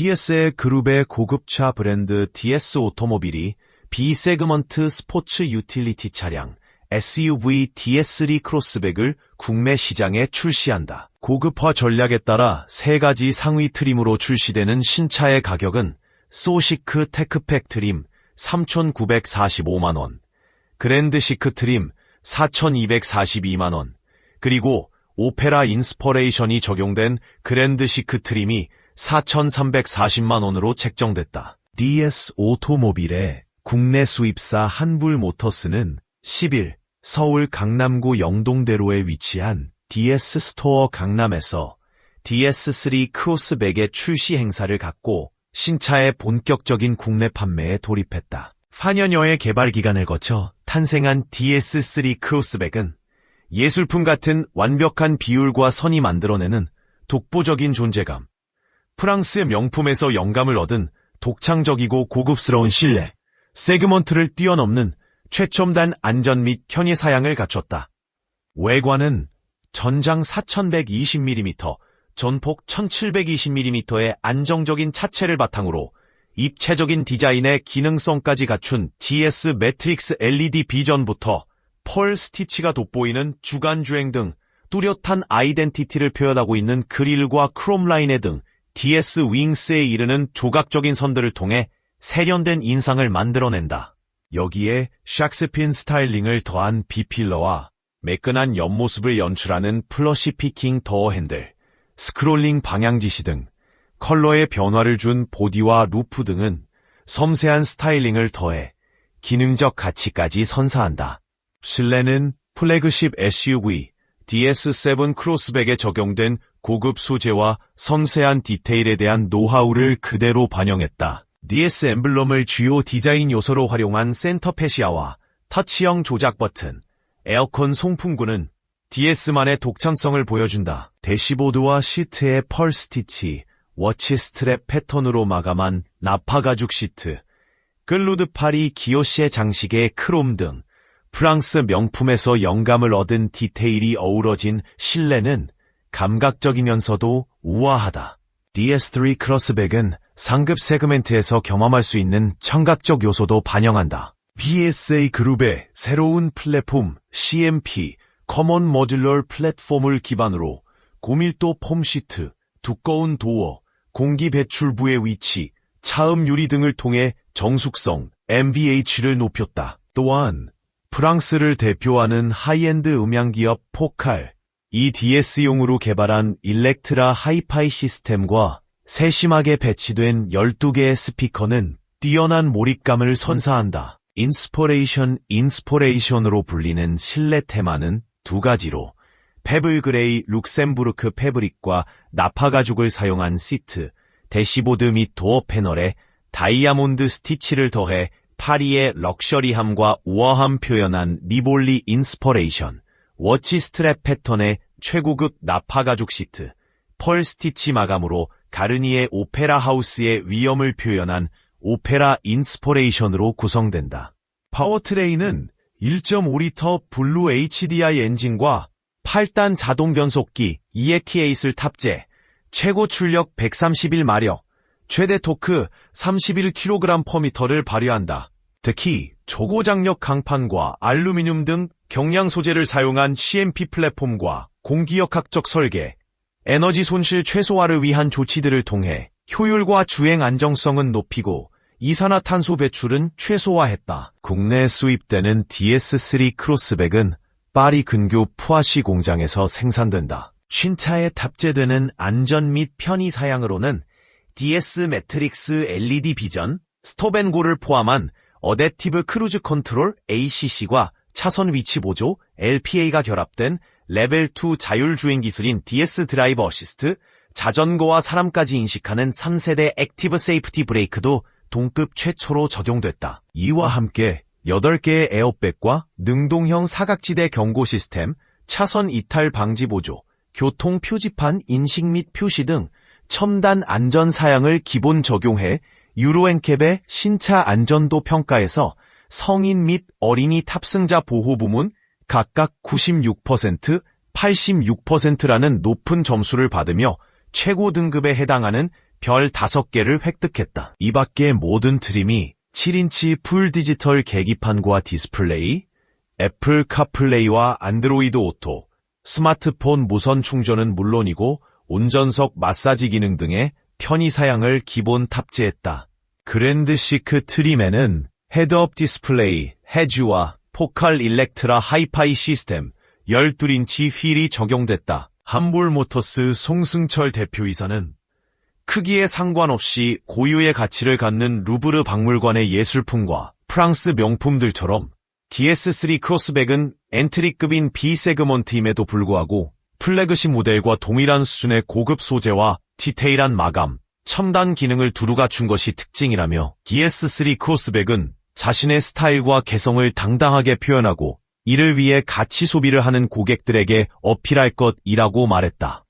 PSA 그룹의 고급차 브랜드 DS 오토모빌이 B세그먼트 스포츠 유틸리티 차량 SUV DS3 크로스백을 국내 시장에 출시한다. 고급화 전략에 따라 세 가지 상위 트림으로 출시되는 신차의 가격은 소시크 테크팩 트림 3,945만원, 그랜드 시크 트림 4,242만원, 그리고 오페라 인스퍼레이션이 적용된 그랜드 시크 트림이 4,340만 원으로 책정됐다. DS 오토모빌의 국내 수입사 한불 모터스는 10일 서울 강남구 영동대로에 위치한 DS 스토어 강남에서 DS3 크로스백의 출시 행사를 갖고 신차의 본격적인 국내 판매에 돌입했다. 4년여의 개발 기간을 거쳐 탄생한 DS3 크로스백은 예술품 같은 완벽한 비율과 선이 만들어내는 독보적인 존재감, 프랑스의 명품에서 영감을 얻은 독창적이고 고급스러운 실내, 세그먼트를 뛰어넘는 최첨단 안전 및 편의 사양을 갖췄다. 외관은 전장 4120mm, 전폭 1720mm의 안정적인 차체를 바탕으로 입체적인 디자인의 기능성까지 갖춘 GS 매트릭스 LED 비전부터 펄 스티치가 돋보이는 주간주행 등 뚜렷한 아이덴티티를 표현하고 있는 그릴과 크롬 라인의 등 DS 윙스에 이르는 조각적인 선들을 통해 세련된 인상을 만들어낸다. 여기에 샥스핀 스타일링을 더한 비필러와 매끈한 옆모습을 연출하는 플러시 피킹 더어 핸들, 스크롤링 방향 지시 등 컬러의 변화를 준 보디와 루프 등은 섬세한 스타일링을 더해 기능적 가치까지 선사한다. 실내는 플래그십 SUV DS7 크로스백에 적용된 고급 소재와 섬세한 디테일에 대한 노하우를 그대로 반영했다. DS 엠블럼을 주요 디자인 요소로 활용한 센터 페시아와 터치형 조작 버튼, 에어컨 송풍구는 DS만의 독창성을 보여준다. 대시보드와 시트의 펄 스티치, 워치 스트랩 패턴으로 마감한 나파 가죽 시트, 글루드 파리 기어시의 장식의 크롬 등 프랑스 명품에서 영감을 얻은 디테일이 어우러진 실내는 감각적이면서도 우아하다. DS3 크로스백은 상급 세그멘트에서 경험할 수 있는 청각적 요소도 반영한다. PSA 그룹의 새로운 플랫폼 CMP 커먼 모듈러 플랫폼을 기반으로 고밀도 폼 시트, 두꺼운 도어, 공기 배출부의 위치, 차음 유리 등을 통해 정숙성, MVH를 높였다. 또한 프랑스를 대표하는 하이엔드 음향기업 포칼, EDS용으로 개발한 일렉트라 하이파이 시스템과 세심하게 배치된 12개의 스피커는 뛰어난 몰입감을 선사한다. 인스퍼레이션 인스퍼레이션으로 불리는 실내 테마는 두 가지로 페블 그레이 룩셈부르크 패브릭과 나파 가죽을 사용한 시트, 대시보드 및 도어 패널에 다이아몬드 스티치를 더해 파리의 럭셔리함과 우아함 표현한 리볼리 인스퍼레이션, 워치 스트랩 패턴의 최고급 나파 가죽 시트, 펄 스티치 마감으로 가르니의 오페라 하우스의 위엄을 표현한 오페라 인스퍼레이션으로 구성된다. 파워트레인은 1.5리터 블루 HDI 엔진과 8단 자동 변속기 EAT8을 탑재, 최고 출력 131마력, 최대 토크 31kg/m를 발휘한다. 특히 초고장력 강판과 알루미늄 등 경량 소재를 사용한 CMP 플랫폼과 공기역학적 설계, 에너지 손실 최소화를 위한 조치들을 통해 효율과 주행 안정성은 높이고 이산화탄소 배출은 최소화했다. 국내 수입되는 DS3 크로스백은 파리 근교 푸아시 공장에서 생산된다. 신차에 탑재되는 안전 및 편의 사양으로는 DS 매트릭스 LED 비전, 스톱앤고를 포함한 어댑티브 크루즈 컨트롤 ACC과 차선 위치 보조 LPA가 결합된 레벨 2 자율주행 기술인 DS 드라이버 어시스트, 자전거와 사람까지 인식하는 3세대 액티브 세이프티 브레이크도 동급 최초로 적용됐다. 이와 함께 8개의 에어백과 능동형 사각지대 경고 시스템, 차선 이탈 방지 보조, 교통 표지판 인식 및 표시 등 첨단 안전 사양을 기본 적용해 유로엔캡의 신차 안전도 평가에서 성인 및 어린이 탑승자 보호 부문 각각 96%, 86%라는 높은 점수를 받으며 최고 등급에 해당하는 별 5개를 획득했다. 이 밖에 모든 트림이 7인치 풀 디지털 계기판과 디스플레이, 애플 카플레이와 안드로이드 오토, 스마트폰 무선 충전은 물론이고 운전석 마사지 기능 등의 편의 사양을 기본 탑재했다. 그랜드 시크 트림에는 헤드업 디스플레이, 헤즈와 포칼 일렉트라 하이파이 시스템 12인치 휠이 적용됐다. 함불 모터스 송승철 대표이사는 크기에 상관없이 고유의 가치를 갖는 루브르 박물관의 예술품과 프랑스 명품들처럼 DS3 크로스백은 엔트리급인 B세그먼트임에도 불구하고 플래그십 모델과 동일한 수준의 고급 소재와 디테일한 마감, 첨단 기능을 두루 갖춘 것이 특징이라며 DS3 크로스백은 자신의 스타일과 개성을 당당하게 표현하고 이를 위해 가치 소비를 하는 고객들에게 어필할 것이라고 말했다.